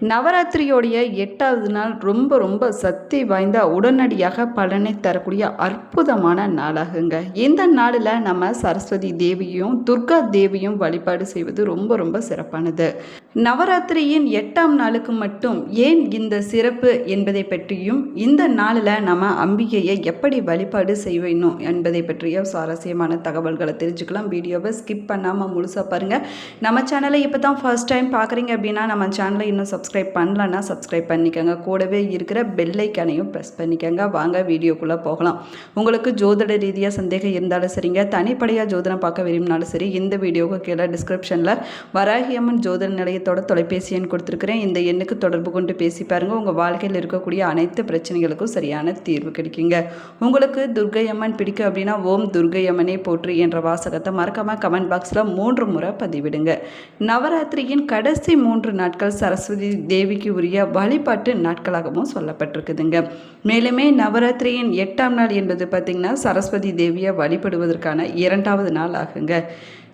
நவராத்திரியோடைய எட்டாவது நாள் ரொம்ப ரொம்ப சக்தி வாய்ந்த உடனடியாக பலனை தரக்கூடிய அற்புதமான நாளாகுங்க. இந்த நாளில் நம்ம சரஸ்வதி தேவியும் துர்கா தேவியும் வழிபாடு செய்வது ரொம்ப ரொம்ப சிறப்பானது. நவராத்திரியின் எட்டாம் நாளுக்கு மட்டும் ஏன் இந்த சிறப்பு என்பதை பற்றியும் இந்த நாளில் நம்ம அம்பிகையை எப்படி வழிபாடு செய்யணும் என்பதை பற்றிய சுவாரஸ்யமான தகவல்களை தெரிஞ்சுக்கலாம். வீடியோவை ஸ்கிப் பண்ணாமல் முழுசாக பாருங்கள் நம்ம சேனலை இப்போ தான் ஃபர்ஸ்ட் டைம் பார்க்குறீங்க அப்படின்னா நம்ம சேனலை இன்னும் சப்ஸ்கிரைப் பண்ணலன்னா சப்ஸ்கிரைப் பண்ணிக்கோங்க. கூடவே இருக்கிற பெல்லைக்கானையும் ப்ரெஸ் பண்ணிக்கோங்க. வாங்க வீடியோக்குள்ளே போகலாம். உங்களுக்கு ஜோதிட ரீதியாக சந்தேகம் இருந்தாலும் சரிங்க. தனிப்படையாக ஜோதிடம் பார்க்க விரும்பினாலும் சரி இந்த வீடியோவுக்கு கீழே டிஸ்கிரிப்ஷனில் வராகியம்மன் ஜோதிட மையத்தோட தொலைபேசி எண் கொடுத்துருக்குறேன். இந்த எண்ணுக்கு தொடர்பு கொண்டு பேசி பாருங்கள் உங்கள் வாழ்க்கையில் இருக்கக்கூடிய அனைத்து பிரச்சனைகளுக்கும் சரியான தீர்வு கிடைக்குங்க. உங்களுக்கு துர்கையம்மன் பிடிக்கும் அப்படின்னா ஓம் துர்கையம்மனே போற்று என்ற வாசகத்தை மறக்காமல் கமெண்ட் பாக்ஸில் மூன்று முறை பதிவிடுங்க. நவராத்திரியின் கடைசி மூன்று நாட்கள் சரஸ்வதி தேவிக்கு உரிய வழிபாட்டு நாட்களாகவும் சொல்லப்பட்டிருக்குதுங்க. மேலுமே நவராத்திரியின் எட்டாம் நாள் என்பது பார்த்திங்கன்னா சரஸ்வதி தேவியை வழிபடுவதற்கான இரண்டாவது நாள் ஆகுங்க.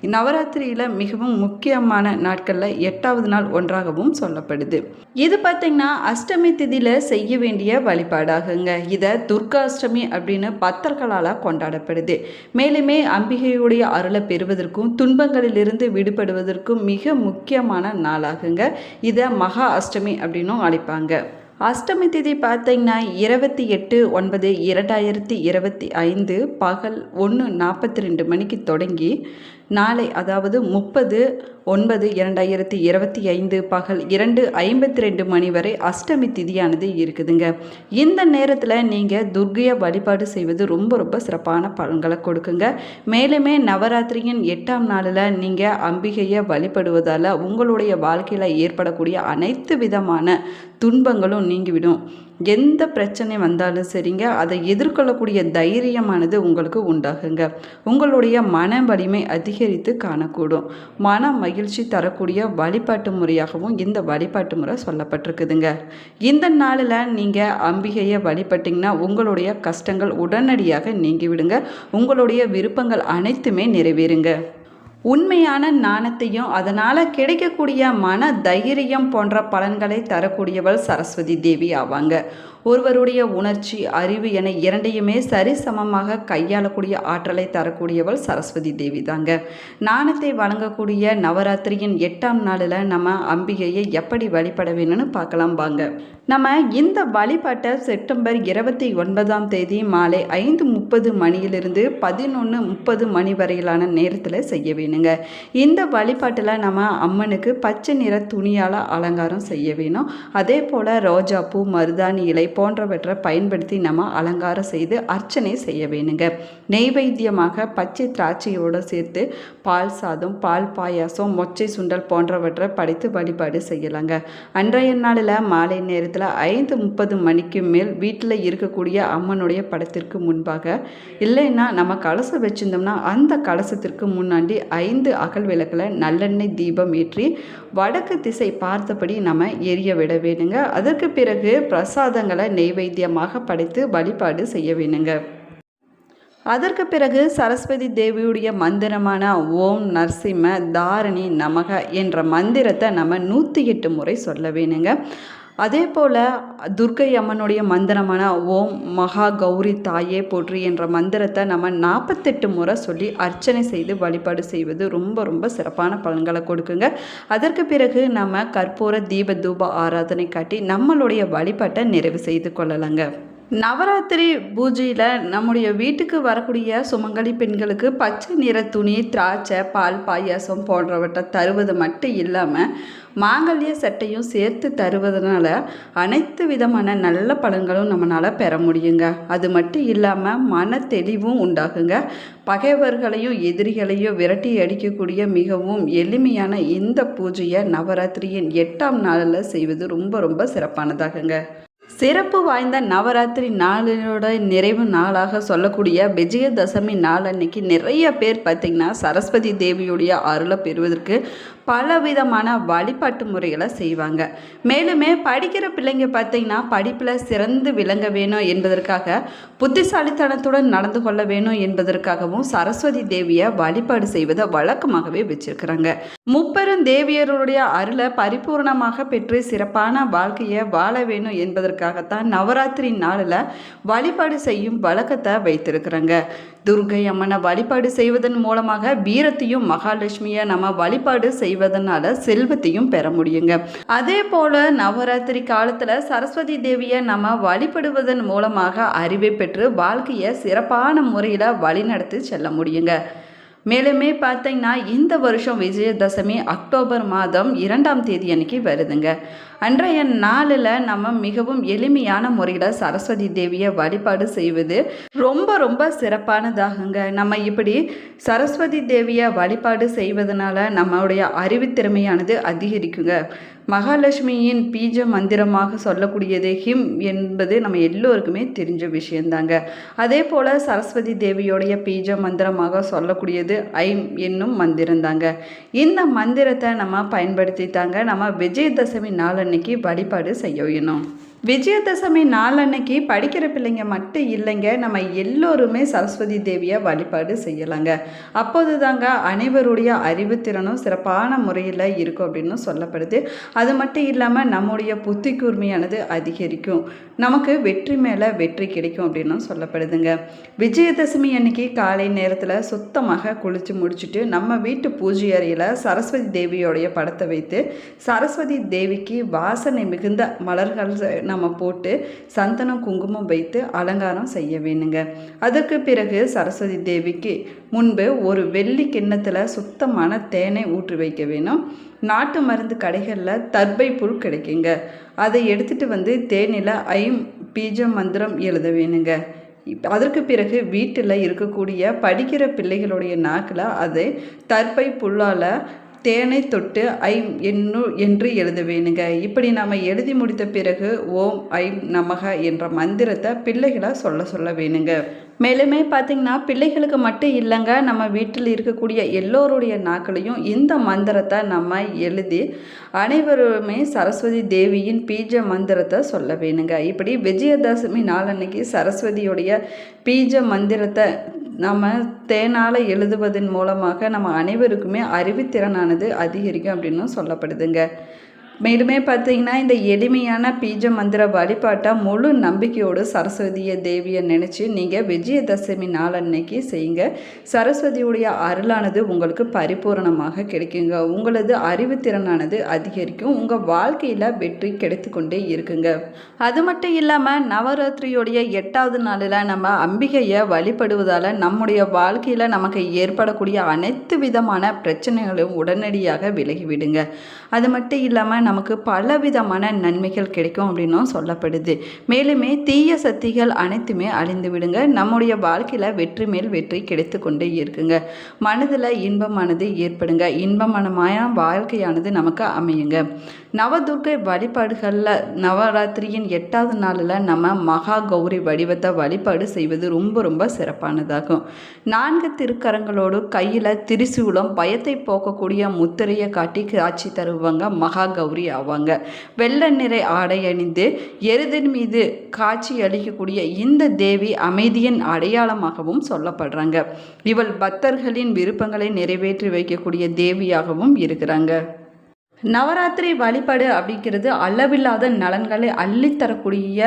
நவராத்திரியில் மிகவும் முக்கியமான நாட்களில் எட்டாவது நாள் ஒன்றாகவும் சொல்லப்படுது. இது பார்த்திங்கன்னா அஷ்டமி திதியில் செய்ய வேண்டிய வழிபாடாகுங்க. இதை துர்காஷ்டமி அப்படின்னு பக்தர்களால் கொண்டாடப்படுது. மேலுமே அம்பிகையுடைய அருளை பெறுவதற்கும் துன்பங்களிலிருந்து விடுபடுவதற்கும் மிக முக்கியமான நாளாகுங்க. இதை மகா அஷ்டமி அப்படின்னும் அழைப்பாங்க. அஷ்டமி திதி பார்த்தீங்கன்னா இருபத்தி எட்டு ஒன்பது இரண்டாயிரத்தி இருபத்தி ஐந்து பகல் ஒன்று நாற்பத்தி ரெண்டு மணிக்கு தொடங்கி நாளை அதாவது முப்பது ஒன்பது இரண்டாயிரத்தி இருபத்தி ஐந்து பகல் இரண்டு ஐம்பத்தி ரெண்டு மணி வரை அஷ்டமி திதியானது இருக்குதுங்க. இந்த நேரத்தில் நீங்கள் துர்கையை வழிபாடு செய்வது ரொம்ப ரொம்ப சிறப்பான பலன்களை கொடுக்குங்க. மேலுமே நவராத்திரியின் எட்டாம் நாளில் நீங்கள் அம்பிகையை வழிபடுவதால் உங்களுடைய வாழ்க்கையில் ஏற்படக்கூடிய அனைத்து விதமான துன்பங்களும் நீங்கிவிடும். எந்த பிரச்சனை வந்தாலும் சரிங்க. அதை எதிர்கொள்ளக்கூடிய தைரியமானது உங்களுக்கு உண்டாகுங்க. உங்களுடைய மன வலிமை அதிகரித்து காணக்கூடும். மன மகிழ்ச்சி தரக்கூடிய வழிபாட்டு முறையாகவும் இந்த வழிபாட்டு முறை சொல்லப்பட்டிருக்குதுங்க. இந்த நாளில் நீங்கள் அம்பிகையை வழிபட்டிங்கன்னா உங்களுடைய கஷ்டங்கள் உடனடியாக நீங்கிவிடுங்க. உங்களுடைய விருப்பங்கள் அனைத்துமே நிறைவேறுங்க. உண்மையான நாணத்தையும் அதனால் கிடைக்கக்கூடிய மன தைரியம் போன்ற பலன்களை தரக்கூடியவள் சரஸ்வதி தேவி ஆவாங்க. ஒருவருடைய உணர்ச்சி அறிவு என இரண்டையுமே சரிசமமாக கையாளக்கூடிய ஆற்றலை தரக்கூடியவள் சரஸ்வதி தேவி தாங்க. நாணத்தை வழங்கக்கூடிய நவராத்திரியின் எட்டாம் நாளில் நம்ம அம்பிகையை எப்படி வழிபட வேணும்னு பார்க்கலாம் வாங்க. நம்ம இந்த வழிபாட்டை செப்டம்பர் இருபத்தி ஒன்பதாம் தேதி மாலை ஐந்து முப்பது மணியிலிருந்து பதினொன்று முப்பது மணி வரையிலான நேரத்தில் செய்ய வேணுங்க. இந்த வழிபாட்டில் நம்ம அம்மனுக்கு பச்சை நிற துணியால் அலங்காரம் செய்ய வேணும். அதே போல் ரோஜாப்பூ மருதாணி இலை போன்றவற்றை பயன்படுத்தி நம்ம அலங்காரம் செய்து அர்ச்சனை செய்ய வேணுங்க. நெய்வேத்தியமாக பச்சை திராட்சையோடு சேர்த்து பால் சாதம் பால் பாயாசம் மொச்சை சுண்டல் போன்றவற்றை படைத்து வழிபாடு செய்யலாங்க. அன்றைய நாளில் மாலை நேரத்தில் ஐந்து முப்பது மணிக்கு மேல் வீட்டில் இருக்கக்கூடிய அம்மனுடைய படத்திற்கு முன்பாக இல்லைன்னா நம்ம கலசம் வச்சுருந்தோம்னா அந்த கலசத்திற்கு முன்னாடி ஐந்து அகல் விளக்கில் நல்லெண்ணெய் தீபம் ஏற்றி வடக்கு திசை பார்த்தபடி நம்ம எரிய விட வேணுங்க. அதற்கு பிறகு பிரசாதங்களை நெய்வேத்தியமாக படைத்து வழிபாடு செய்ய வேணுங்க அதற்கு பிறகு சரஸ்வதி தேவியுடைய மந்திரமான ஓம் நரசிம்ம தாரணி நமக என்ற மந்திரத்தை நம்ம நூற்றி எட்டு முறை சொல்ல வேணுங்க. அதே போல் துர்க்கை அம்மனுடைய மந்திரமான ஓம் மகா கௌரி தாயே போற்றி என்ற மந்திரத்தை நம்ம நாற்பத்தெட்டு முறை சொல்லி அர்ச்சனை செய்து வழிபாடு செய்வது ரொம்ப ரொம்ப சிறப்பான பலன்களை கொடுக்குங்க. அதற்கு பிறகு நம்ம கற்பூர தீப தூப ஆராதனை காட்டி நம்மளுடைய வழிபாட்டை நிறைவு செய்து கொள்ளலாங்க. நவராத்திரி பூஜையில் நம்முடைய வீட்டுக்கு வரக்கூடிய சுமங்கலி பெண்களுக்கு பச்சை நிற துணி திராட்சை பால் பாயாசம் போன்றவற்றை தருவது மட்டும் இல்லாமல் மாங்கல்ய சட்டையும் சேர்த்து தருவதனால அனைத்து விதமான நல்ல பலன்களும் நம்மளால் பெற முடியுங்க. அது மட்டும் இல்லாமல் மன தெளிவும் உண்டாகுங்க. பகைவர்களையும் எதிரிகளையும் விரட்டி அடிக்கக்கூடிய மிகவும் எளிமையான இந்த பூஜையை நவராத்திரியின் எட்டாம் நாளில் செய்வது ரொம்ப ரொம்ப சிறப்பானதாகுங்க. சிறப்பு வாய்ந்த நவராத்திரி நாளோட நிறைவு நாளாக சொல்லக்கூடிய விஜயதசமி நாள் அன்னைக்கு நிறைய பேர் பார்த்திங்கன்னா சரஸ்வதி தேவியுடைய அருளை பெறுவதற்கு பலவிதமான வழிபாட்டு முறைகளை செய்வாங்க. மேலுமே படிக்கிற பிள்ளைங்க பார்த்திங்கன்னா படிப்பில் சிறந்து விளங்க வேணும் என்பதற்காக புத்திசாலித்தனத்துடன் நடந்து கொள்ள வேணும் என்பதற்காகவும் சரஸ்வதி தேவியை வழிபாடு செய்வதை வழக்கமாகவே வச்சிருக்கிறாங்க. முப்பெரும் தேவியருடைய அருளை பரிபூர்ணமாக பெற்று சிறப்பான வாழ்க்கையை வாழ வேணும் என்பதற்காக என்பதற்காகத்தான் நவராத்திரி நாளில் வழிபாடு செய்யும் வழக்கத்தை வைத்திருக்கிறாங்க. துர்கை அம்மனை வழிபாடு செய்வதன் மூலமாக வீரத்தையும் மகாலட்சுமியை நம்ம வழிபாடு செய்வதனால செல்வத்தையும் பெற முடியுங்க. அதே போல நவராத்திரி காலத்தில் சரஸ்வதி தேவியை நம்ம வழிபடுவதன் மூலமாக அறிவை பெற்று வாழ்க்கையை சிறப்பான முறையில் வழிநடத்தி செல்ல முடியுங்க. மேலுமே பார்த்தீங்கன்னா இந்த வருஷம் விஜயதசமி அக்டோபர் மாதம் இரண்டாம் தேதி அன்னைக்கு வருதுங்க. அன்றைய நாளில் நம்ம மிகவும் எளிமையான முறையில் சரஸ்வதி தேவியை வழிபாடு செய்வது ரொம்ப ரொம்ப சிறப்பானதாகுங்க. நம்ம இப்படி சரஸ்வதி தேவியை வழிபாடு செய்வதனால நம்மளுடைய அறிவுத்திறமையானது அதிகரிக்குங்க. மகாலட்சுமியின் பீஜ மந்திரமாக சொல்லக்கூடியது ஹிம் என்பது நம்ம எல்லோருக்குமே தெரிஞ்ச விஷயந்தாங்க. அதே போல் சரஸ்வதி தேவியோடைய பீஜ மந்திரமாக சொல்லக்கூடியது ஐம் என்னும் மந்திரந்தாங்க. இந்த மந்திரத்தை நம்ம பயன்படுத்தி தாங்க நம்ம விஜயதசமி நாளன்னைக்கு வழிபாடு செய்யணும் விஜயதசமி நாளன்னைக்கு படிக்கிற பிள்ளைங்க மட்டும் இல்லைங்க நம்ம எல்லோருமே சரஸ்வதி தேவியை வழிபாடு செய்யலாங்க. அப்போது தாங்க அனைவருடைய அறிவுத்திறனும் சிறப்பான முறையில் இருக்கும் அப்படின்னு சொல்லப்படுது. அது மட்டும் இல்லாமல் நம்முடைய புத்தி கூர்மையானது அதிகரிக்கும். நமக்கு வெற்றி மேலே வெற்றி கிடைக்கும் அப்படின்னும் சொல்லப்படுதுங்க. விஜயதசமி அன்னைக்கு காலை நேரத்தில் சுத்தமாக குளித்து முடிச்சுட்டு நம்ம வீட்டு பூஜை அறையில் சரஸ்வதி தேவியோடைய படத்தை வைத்து சரஸ்வதி தேவிக்கு வாசனை மிகுந்த மலர்கள் நம்ம போட்டு சந்தனம் குங்குமம் வைத்து அலங்காரம் செய்ய வேணுங்க. அதற்கு பிறகு சரஸ்வதி தேவிக்கு முன்பு ஒரு வெள்ளி கிண்ணத்தில் சுத்தமான தேனை ஊற்றி வைக்க வேணும். நாட்டு மருந்து கடைகளில் தர்பை புல் கிடைக்குங்க. அதை எடுத்துகிட்டு வந்து தேனில் ஐம் பீஜ மந்திரம் எழுத வேணுங்க. அதற்கு பிறகு வீட்டில் இருக்கக்கூடிய படிக்கிற பிள்ளைகளுடைய நாக்கில் அதை தற்பை புல்லால் தேனை தொட்டு ஐம் என்னு என்று எழுத வேணுங்க இப்படி நம்ம எழுதி முடித்த பிறகு ஓம் ஐம் நமக என்ற மந்திரத்தை பிள்ளைகளை சொல்ல சொல்ல வேணுங்க மேலுமே பார்த்திங்கன்னா பிள்ளைகளுக்கு மட்டும் இல்லைங்க நம்ம வீட்டில் இருக்கக்கூடிய எல்லோருடைய நாக்களையும் இந்த மந்திரத்தை நம்ம எழுதி அனைவருமே சரஸ்வதி தேவியின் பீஜ மந்திரத்தை சொல்ல வேணுங்க இப்படி விஜயதசமி நாளன்னைக்கு சரஸ்வதியுடைய பீஜ மந்திரத்தை நம்ம தேனால் எழுதுவதன் மூலமாக நம்ம அனைவருக்குமே அறிவுத்திறனானது அதிகரிக்கும் அப்படின்னு சொல்லப்படுதுங்க. மேலுமே பார்த்தீங்கன்னா இந்த எளிமையான பீஜ மந்திர வழிபாட்டை முழு நம்பிக்கையோடு சரஸ்வதியை தேவியை நினச்சி நீங்கள் விஜயதசமி நாள் அன்னைக்கு செய்யுங்க. சரஸ்வதியுடைய அருளானது உங்களுக்கு பரிபூரணமாக கிடைக்குங்க. உங்களது அறிவுத்திறனானது அதிகரிக்கும். உங்கள் வாழ்க்கையில் வெற்றி கிடைத்து கொண்டே இருக்குங்க. அது மட்டும் இல்லாமல் நவராத்திரியுடைய எட்டாவது நாளில் நம்ம அம்பிகையை வழிபடுவதால் நம்முடைய வாழ்க்கையில் நமக்கு ஏற்படக்கூடிய அனைத்து விதமான பிரச்சனைகளும் உடனடியாக விலகிவிடுங்க. அது மட்டும் இல்லாமல் நமக்கு பலவிதமான நன்மைகள் கிடைக்கும் அப்படின்னும் சொல்லப்படுது. மேலுமே தீய சக்திகள் அனைத்துமே அழிந்து விடுங்க. நம்முடைய வாழ்க்கையில் வெற்றி மேல் வெற்றி கிடைத்து கொண்டே இருக்குங்க. மனதில் இன்பமானது ஏற்படுங்க. இன்பமானமான வாழ்க்கையானது நமக்கு அமையுங்க. நவதுர்க்கை வழிபாடுகளில் நவராத்திரியின் எட்டாவது நாளில் நம்ம மகா கௌரி வடிவத்தை வழிபாடு செய்வது ரொம்ப ரொம்ப சிறப்பானதாகும். நான்கு திருக்கரங்களோடு கையில் திரிசூலம் பயத்தை போக்கக்கூடிய முத்திரையை காட்டி காட்சி தருவாங்க மகா கௌரி ஆவாங்க வெள்ளை நிறை ஆடை அணிந்து எருதின் மீது காட்சி அளிக்கக்கூடிய இந்த தேவி அமைதியின் அடையாளமாகவும் சொல்லப்படுறாங்க. இவள் பக்தர்களின் விருப்பங்களை நிறைவேற்றி வைக்கக்கூடிய தேவியாகவும் இருக்கிறாங்க. நவராத்திரி வழிபாடு அப்படிங்கிறது அளவில்லாத நலன்களை அள்ளித்தரக்கூடிய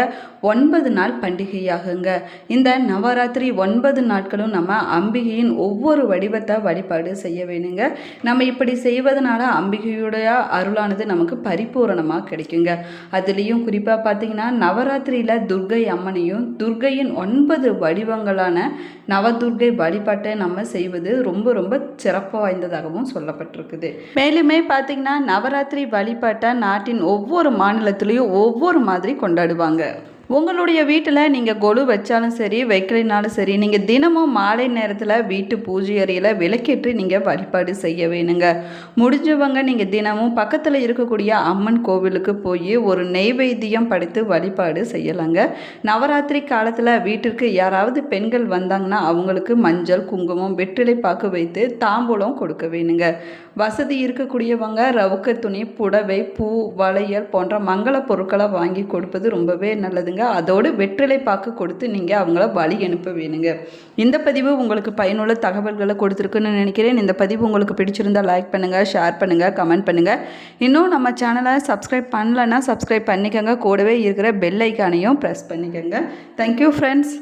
ஒன்பது நாள் பண்டிகையாகுங்க. இந்த நவராத்திரி ஒன்பது நாட்களும் நம்ம அம்பிகையின் ஒவ்வொரு வடிவத்தை வழிபாடு செய்ய வேணுங்க. நம்ம இப்படி செய்வதனால அம்பிகையுடைய அருளானது நமக்கு பரிபூரணமாக கிடைக்குங்க. அதுலேயும் குறிப்பாக பார்த்தீங்கன்னா நவராத்திரியில் துர்கை அம்மனையும் துர்கையின் ஒன்பது வடிவங்களான நவதுர்கை வழிபாட்டை நம்ம செய்வது ரொம்ப ரொம்ப சிறப்பு வாய்ந்ததாகவும் சொல்லப்பட்டிருக்குது. மேலுமே பார்த்தீங்கன்னா நவராத்திரி வழிபாட்டை நாட்டின் ஒவ்வொரு மாநிலத்திலையும் ஒவ்வொரு மாதிரி கொண்டாடுவாங்க. உங்களுடைய வீட்டில் நீங்கள் கொலு வச்சாலும் சரி வைக்கலினாலும் சரி நீங்கள் தினமும் மாலை நேரத்தில் வீட்டு பூஜை அறையில் விளக்கேற்றி நீங்கள் வழிபாடு செய்ய வேணுங்க. முடிஞ்சவங்க நீங்கள் தினமும் பக்கத்தில் இருக்கக்கூடிய அம்மன் கோவிலுக்கு போய் ஒரு நெய்வேத்தியம் படைத்து வழிபாடு செய்யலாங்க. நவராத்திரி காலத்தில் வீட்டிற்கு யாராவது பெண்கள் வந்தாங்கன்னா அவங்களுக்கு மஞ்சள் குங்குமம் வெற்றிலை பாக்கு வைத்து தாம்பூலம் கொடுக்க வேணுங்க. வசதி இருக்கக்கூடியவங்க ரவுக்க துணி புடவை பூ வளையல் போன்ற மங்கள பொருட்களை வாங்கி கொடுப்பது ரொம்பவே நல்லதுங்க. அதோடு வெற்றிலை பாக்கு கொடுத்து நீங்கள் அவங்கள வழி அனுப்ப வேணுங்க. இந்த பதிவு உங்களுக்கு பயனுள்ள தகவல்களை கொடுத்துருக்குன்னு நினைக்கிறேன். இந்த பதிவு உங்களுக்கு பிடிச்சிருந்தா லைக் பண்ணுங்கள் ஷேர் பண்ணுங்கள் கமெண்ட் பண்ணுங்கள் இன்னும் நம்ம சேனலை சப்ஸ்கிரைப் பண்ணலன்னா சப்ஸ்கிரைப் பண்ணிக்கோங்க. கூடவே இருக்கிற பெல் ஐக்கானையும் ப்ரெஸ் பண்ணிக்கோங்க. Thank you friends